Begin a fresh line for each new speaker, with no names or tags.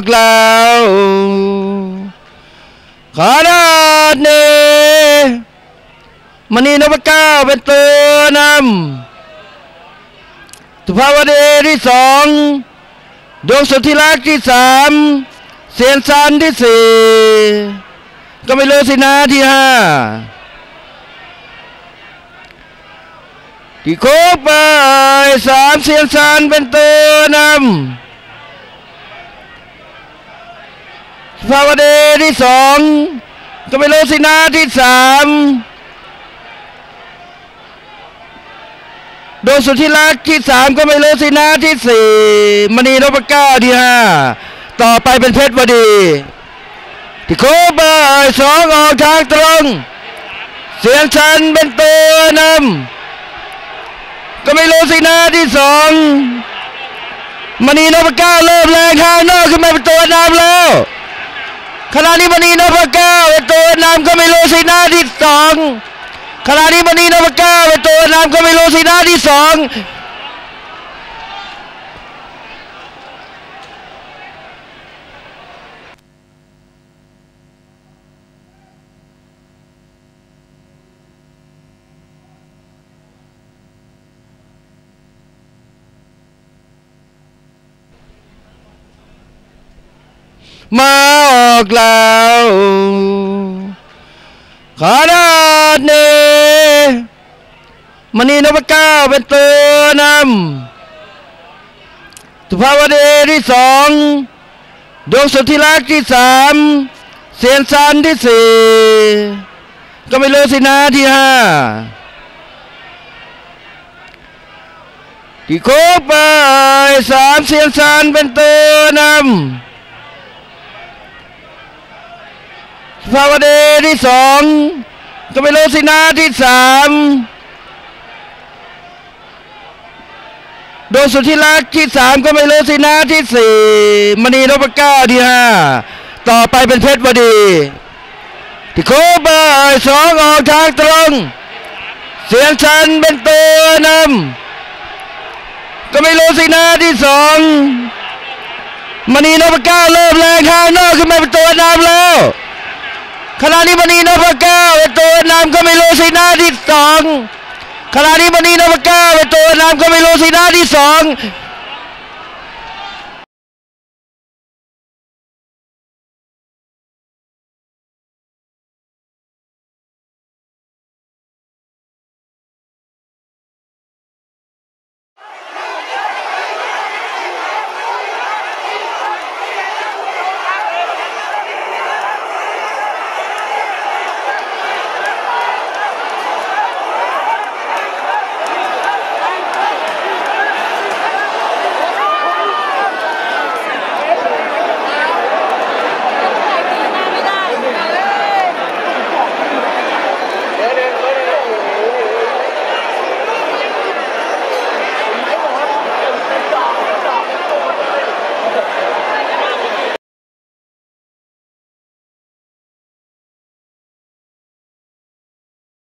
อกแล้วขนาดนี้มณีนพเก้าเป็นตัวนำสุภาวดีที่สองดวงสุทธิรักที่สามเสียนซันที่สี่ก็ไม่รู้สินะที่ห้าที่โคกไปสามเสียนซันเป็นตัวนำ สุภาวดีที่สองก็ไม่รู้สินะที่สามโดยสุทธิรักที่สามก็ไม่รู้สินะที่สี่มณีนพเก้าที่ห้าต่อไปเป็นเพชรวดีที่โคบเบอร์สองออกทางตรง เสียงชันเป็นตัวนำก็ไม่รู้สินะที่สองมณีนพเก้าเริ่มแรงข้างนอกขึ้นมาเป็นตัวนำแล้ว ขณะนี้มณีนพเก้าเป็นตัวนำก็ไม่รู้สินะที่สองขณะนี้มณีนพเก้าเป็นตัวนำก็ไม่รู้สินะที่สอง มาออกแล้วขนาดนี้มณีนพเก้าเป็นตัวนำสุภาวดีที่สองดวงสุทธิรักษ์ที่สามเสียนซันที่สี่ก็ไม่รู้สินะที่ห้าที่โคไปสามเสียนซันเป็นตัวนำ ภาวดีที่สองก็ไม่รู้สินะที่สามโดยสุทธิรักษ์ที่สามก็ไม่รู้สินะที่สี่มณีนพเก้าที่ห้าต่อไปเป็นเพชรวดี ที่โคบายสองออกทางตรง เสียงชันเป็นตัวนำก็ไม่รู้สินะที่สองมณีนพเก้าเริ่มแรงข้างนอกขึ้นมาเป็นตัวนำแล้ว ขณะนี้มณีนพเก้าเป็นตัวนำก็ไม่รู้สินะที่สองขณะนี้มณีนพเก้าเป็นตัวนำก็ไม่รู้สินะที่สอง Let it, let.